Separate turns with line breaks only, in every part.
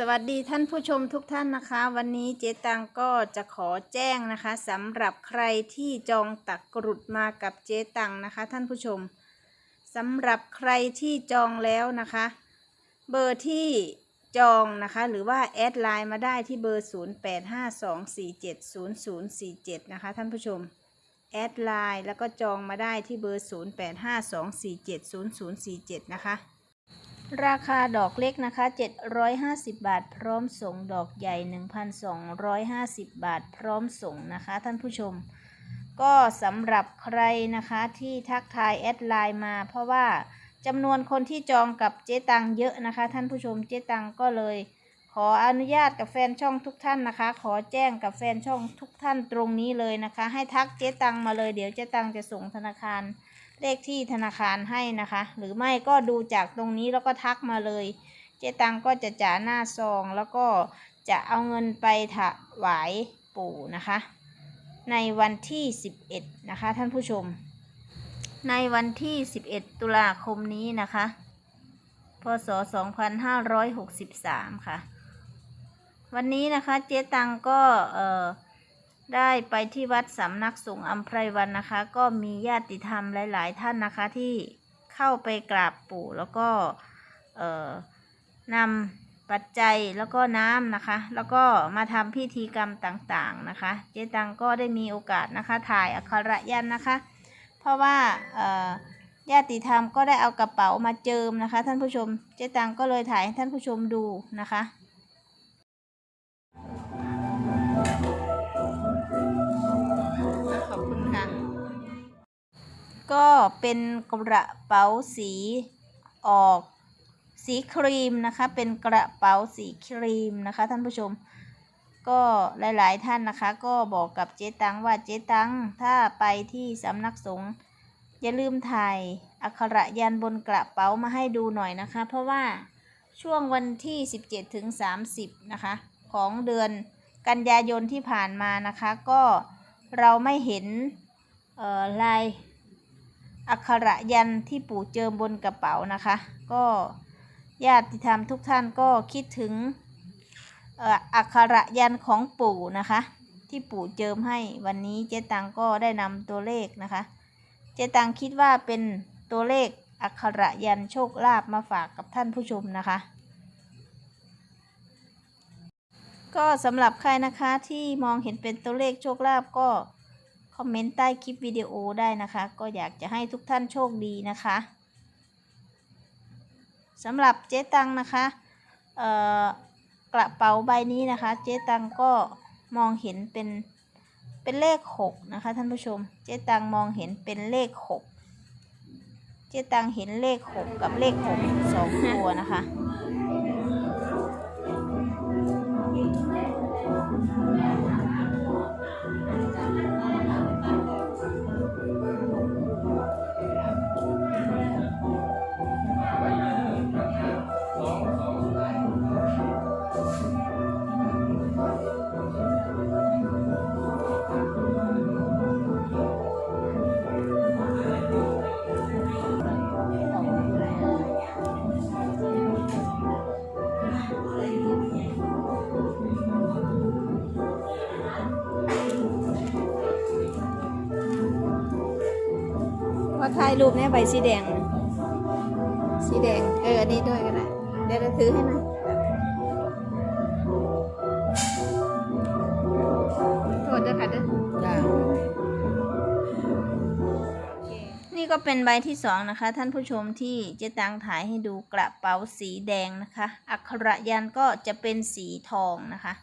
สวัสดีท่านผู้ชมทุกท่านนะคะ วันนี้เจ๊ตังก็จะขอแจ้งนะคะสำหรับใครที่จองตักกรุดมากับเจ๊ตังนะคะ ท่านผู้ชมสำหรับใครที่จองแล้วนะคะ เบอร์ที่จองนะคะหรือว่าแอดไลน์มาได้ที่เบอร์ 0852470047 นะคะท่านผู้ชมแอดไลน์แล้วก็จองมาได้ที่เบอร์ 0852470047 นะคะ ราคาดอกเล็กนะคะ 750 บาท พร้อมส่ง ดอกใหญ่ 1,250 บาท พร้อมส่งนะคะ ท่านผู้ชม ก็สำหรับใครนะคะที่ทักทายแอดไลน์มา เพราะว่าจำนวนคนที่จองกับเจ๊ตังเยอะนะคะ ท่านผู้ชมเจ๊ตังก็เลย ขออนุญาตกับแฟนช่องทุกท่านนะคะ ขอแจ้งกับแฟนช่องทุกท่านตรงนี้เลยนะคะ ให้ทักเจ๊ตังมาเลยเดี๋ยวเจ๊ตังจะส่งธนาคาร เลขที่ธนาคารให้นะคะ หรือไม่ก็ดูจากตรงนี้แล้วก็ทักมาเลย เจ๊ตังก็จะจ่าหน้าซองแล้วก็จะเอาเงินไปถวายปู่นะคะ ในวันที่ 11 นะคะท่านผู้ชม ในวันที่ 11 ตุลาคมนี้นะคะ พศ 2563 ค่ะ วันนี้นะคะเจ๊ตังก็เอ่อ ได้ไปที่วัดสำนักสงฆ์อัมไพรวันนะคะ ก็มีญาติธรรมหลาย ๆ ท่านนะคะที่เข้าไปกราบปู่แล้วก็นำปัจจัยแล้วก็น้ำนะคะ แล้วก็มาทำพิธีกรรมต่างๆนะคะ เจ๊ตังก็ได้มีโอกาสนะคะ ถ่ายอักขระยันนะคะ เพราะว่าญาติธรรมก็ได้เอากระเป๋ามาเจิมนะคะ ท่านผู้ชม เจ๊ตังก็เลยถ่ายให้ท่านผู้ชมดูนะคะ ก็เป็นกระเป๋าสีออกสีครีมนะคะ เป็นกระเป๋าสีครีมนะคะ ท่านผู้ชม ก็หลาย ๆ ท่านนะคะ ก็บอกกับเจ๊ตังว่าเจ๊ตังถ้าไปที่สำนักสงฆ์อย่าลืมถ่ายอักขระยันบนกระเป๋ามาให้ดูหน่อยนะคะ เพราะว่าช่วงวันที่ 17ถึง30 นะคะ ของเดือนกันยายนที่ผ่านมานะคะ ก็เราไม่เห็นเออลาย อักขระยันที่ปู่เจิมบนกระเป๋านะคะ ก็ญาติธรรมทุกท่านก็คิดถึงอักขระยันของปู่นะคะ ที่ปู่เจิมให้วันนี้เจ๊ตังก็ได้นำตัวเลขนะคะ เจ๊ตังคิดว่าเป็นตัวเลขอักขระยันโชคลาภมาฝากกับท่านผู้ชมนะคะ ก็สำหรับใครนะคะที่มองเห็นเป็นตัวเลขโชคลาภก็ คอมเมนต์ใต้คลิปวิดีโอได้นะคะ ก็อยากจะให้ทุกท่านโชคดีนะคะสำหรับเจ๊ตังนะคะกระเป๋าใบนี้นะคะ เจ๊ตังก็มองเห็นเป็นเป็นเลขหกนะคะท่านผู้ชม เจ๊ตังมองเห็นเป็นเลขหกเจ๊ตังเห็นเลขหกกับเลขหกสองตัวนะคะ พอถ่ายรูปเนี่ยใบสีแดงน่ะสีแดง เออ อันนี้ด้วยก็ได้ เดี๋ยวเราถือให้หน่อยโทษด้วยค่ะเด้อ
จ้า
นี่ก็เป็นใบที่สองนะคะ ท่านผู้ชมที่เจ๊ตังถ่ายให้ดูกระเป๋าสีแดงนะคะ อักขระยันต์ก็จะเป็นสีทองนะคะ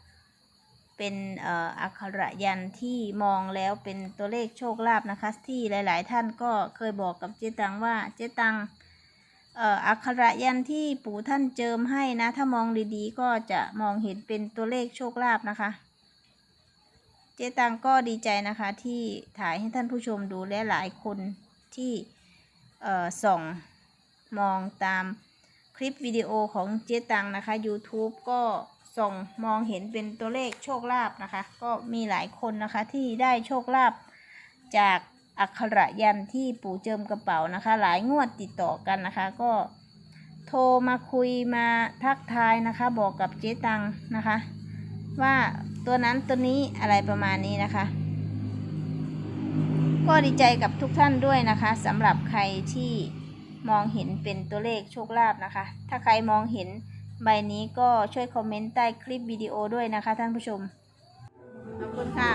เป็นอักขระยันที่มองแล้วเป็นตัวเลขโชคลาภนะคะ ที่หลาย ๆ ท่านก็เคยบอกกับเจ๊ตังว่าเจ๊ตังอักขระยันที่ปู่ท่านเจิมให้นะ ถ้ามองดีๆ ก็จะมองเห็นเป็นตัวเลขโชคลาภนะคะ เจ๊ตังก็ดีใจนะคะที่ถ่ายให้ท่านผู้ชมดูและหลายคนที่ส่องมองตามคลิปวิดีโอของเจ๊ตังนะคะ YouTube ก็ ส่องมองเห็นเป็นตัวเลขโชคลาภนะคะ ก็มีหลายคนนะคะที่ได้โชคลาภจากอักขระยันที่ปู่เจิมกระเป๋านะคะ หลายงวดติดต่อกันนะคะ ก็โทรมาคุยมาทักทายนะคะ บอกกับเจ๊ตังนะคะ ว่าตัวนั้นตัวนี้อะไรประมาณนี้นะคะ ก็ดีใจกับทุกท่านด้วยนะคะสำหรับใครที่มองเห็นเป็นตัวเลขโชคลาภนะคะ ถ้าใครมองเห็น ใบนี้ก็ช่วยคอมเมนต์ใต้คลิปวิดีโอด้วยนะคะท่านผู้ชม ขอบคุณค่ะ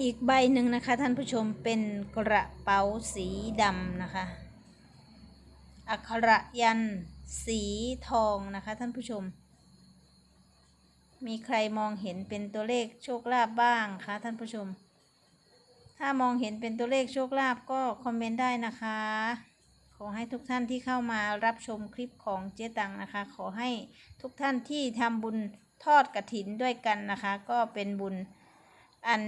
อีกใบหนึ่งนะคะ ท่านผู้ชมเป็นกระเป๋าสีดำนะคะ อักขระยันสีทองนะคะท่านผู้ชม มีใครมองเห็นเป็นตัวเลขโชคลาภบ้างคะท่านผู้ชม ถ้ามองเห็นเป็นตัวเลขโชคลาภก็คอมเมนต์ได้นะคะ ขอให้ทุกท่านที่เข้ามารับชมคลิปของเจ๊ตังนะคะ ขอให้ทุกท่านที่ทำบุญทอดกระถินด้วยกันนะคะ ก็เป็นบุญอัน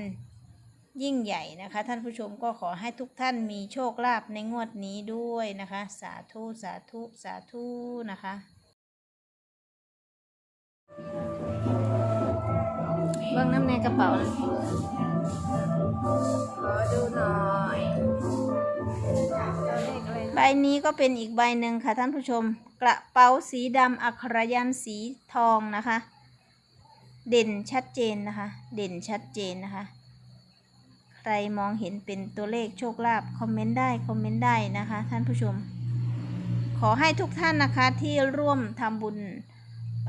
ยิ่งใหญ่นะคะ ท่านผู้ชมก็ขอให้ทุกท่านมีโชคลาภในงวดนี้ด้วยนะคะ สาธุ สาธุ สาธุนะคะเบื้องน้ำในกระเป๋านะ
ขอดูหน่อย
ใบนี้ก็เป็นอีกใบหนึ่งค่ะท่านผู้ชม กระเป๋าสีดำอักขระยันต์สีทองนะคะ เด่นชัดเจนนะคะ เด่นชัดเจนนะคะ ใครมองเห็นเป็นตัวเลขโชคลาภคอมเมนต์ได้คอมเมนต์ได้นะคะท่านผู้ชม ขอให้ทุกท่านนะคะที่ร่วมทำบุญ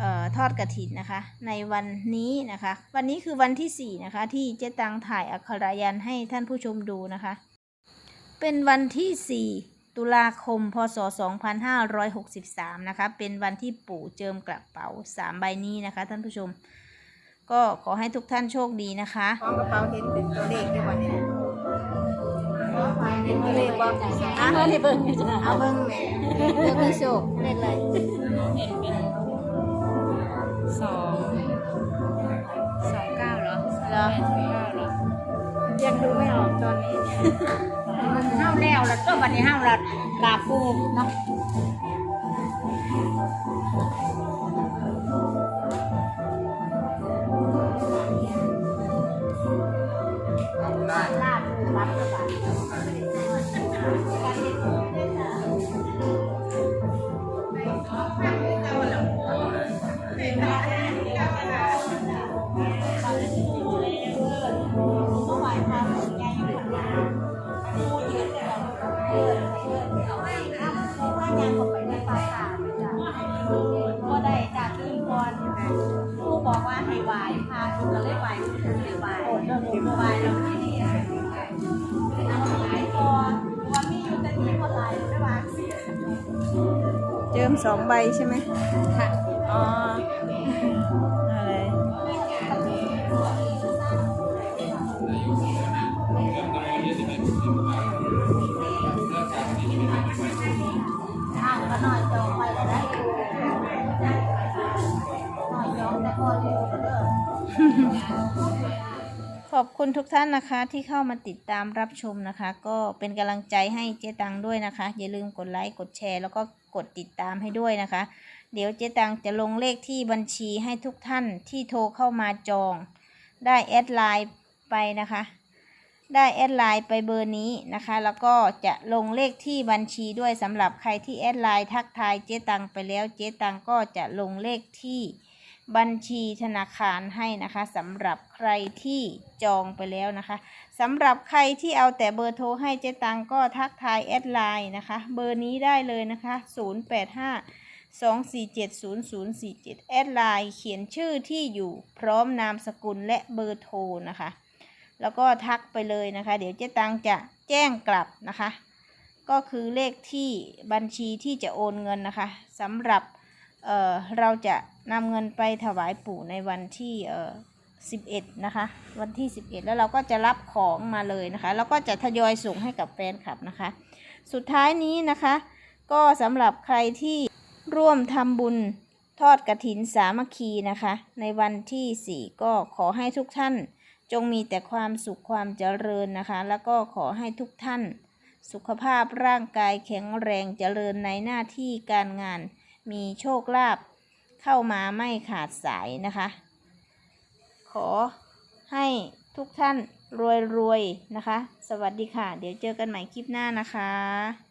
ออทอดกระถินนะคะ ในวันนี้นะคะ วันนี้คือวันที่สี่นะคะ ที่เจ๊ตังถ่ายอักขระยันให้ท่านผู้ชมดูนะคะ เป็นวันที่ 4 ตุลาคม พศ 2563 นะคะ เป็นวันที่ปู่เจิมกระเป๋า 3 ใบนี้นะคะท่านผู้ชม ก็ขอให้ทุกท่านโชคดีนะคะ
ของกระเป๋าเห็นเป็นตัวเลขด้วยวันนี้เป็นตัวเลขว่า
อะเบิ่งจ้ะ
เอาเบิ้งแม่
เบิ่งมีโชคเลขอะไร
เห็นเป็นสองสองเก้าเหรอ
เหรอ
สองเก้าเหรอ
ยังดูไม่ออกตอนนี้
มันห้าแล้วแล้วก็วันนี้ห้าแล้วกาฟูเนาะ
สองใบใช่ไหม
ค่ะ
อ๋ออะไร
ข้าวก็
ขอบคุณทุกท่านนะคะที่เข้ามาติดตามรับชมนะคะ ก็เป็นกำลังใจให้เจ๊ตังด้วยนะคะ อย่าลืมกดไลค์กดแชร์ แล้วก็กดติดตามให้ด้วยนะคะ เดี๋ยวเจ๊ตังจะลงเลขที่บัญชีให้ทุกท่านที่โทรเข้ามาจอง ได้แอดไลน์ไปนะคะ ได้แอดไลน์ไปเบอร์นี้นะคะ แล้วก็จะลงเลขที่บัญชีด้วยสำหรับใครที่แอดไลน์ทักทายเจ๊ตังไปแล้วเจ๊ตังก็จะลงเลขที่ บัญชีธนาคารให้นะคะสำหรับใครที่จองไปแล้วนะคะสำหรับใครที่เอาแต่เบอร์โทรให้เจ๊ตังก็ทักทายแอดไลน์นะคะเบอร์นี้ได้เลยนะคะ 085 2470047 แอดไลน์เขียนชื่อที่อยู่พร้อมนามสกุลและเบอร์โทรนะคะ แล้วก็ทักไปเลยนะคะ เดี๋ยวเจ๊ตังจะแจ้งกลับนะคะ ก็คือเลขที่บัญชีที่จะโอนเงินนะคะสำหรับ เอ่อเราจะนำเงินไปถวายปู่ในวันที่เอ่อ11นะคะ วันที่11แล้วเราก็จะรับของมาเลยนะคะ แล้วก็จะทยอยส่งให้กับแฟนคลับนะคะ สุดท้ายนี้นะคะ ก็สำหรับใครที่ร่วมทำบุญทอดกระถินสามัคคีนะคะ ในวันที่4ก็ขอให้ทุกท่านจงมีแต่ความสุขความเจริญนะคะ แล้วก็ขอให้ทุกท่าน สุขภาพร่างกายแข็งแรงเจริญในหน้าที่การงาน มีโชคลาภเข้ามาไม่ขาดสายนะคะ ขอให้ทุกท่านรวยๆนะคะ สวัสดีค่ะ เดี๋ยวเจอกันใหม่คลิปหน้านะคะ